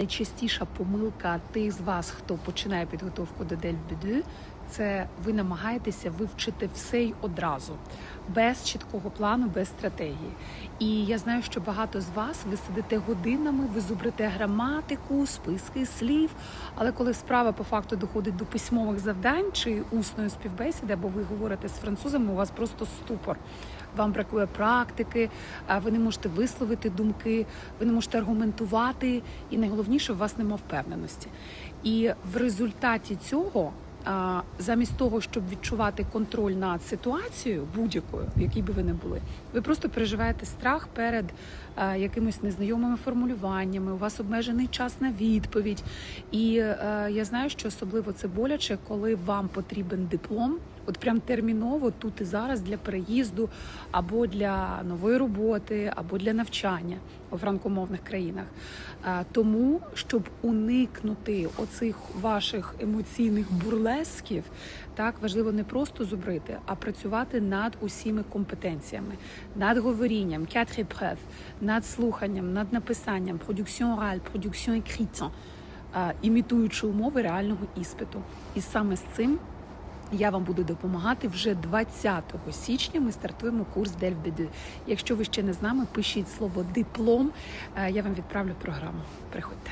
Найчастіша помилка тих з вас, хто починає підготовку до Дельбіду, це ви намагаєтеся вивчити все й одразу, без чіткого плану, без стратегії. І я знаю, що багато з вас ви сидите годинами, ви зубрите граматику, списки слів. Але коли справа по факту доходить до письмових завдань чи усної співбесіди, або ви говорите з французами, у вас просто ступор. Вам бракує практики, ви не можете висловити думки, ви не можете аргументувати, і найголовніше, у вас нема впевненості. І в результаті цього, замість того, щоб відчувати контроль над ситуацією, будь-якою, в якій би ви не були, ви просто переживаєте страх перед якимись незнайомими формулюваннями. У вас обмежений час на відповідь. І е, я знаю, що особливо це боляче, коли вам потрібен диплом. От прям терміново тут і зараз для переїзду або для нової роботи, або для навчання у франкомовних країнах. Е, Тому, щоб уникнути оцих ваших емоційних бурлесків, так важливо не просто зубрити, а працювати над усіми компетенціями, над говорінням, quatre épreuves, над слуханням, над написанням, продукціон ораль, продукціон écrite, е, імітуючи умови реального іспиту. І саме з цим я вам буду допомагати вже 20 січня. Ми стартуємо курс Дельбіду. Якщо ви ще не з нами, пишіть слово диплом. е, Я вам відправлю програму. Приходьте.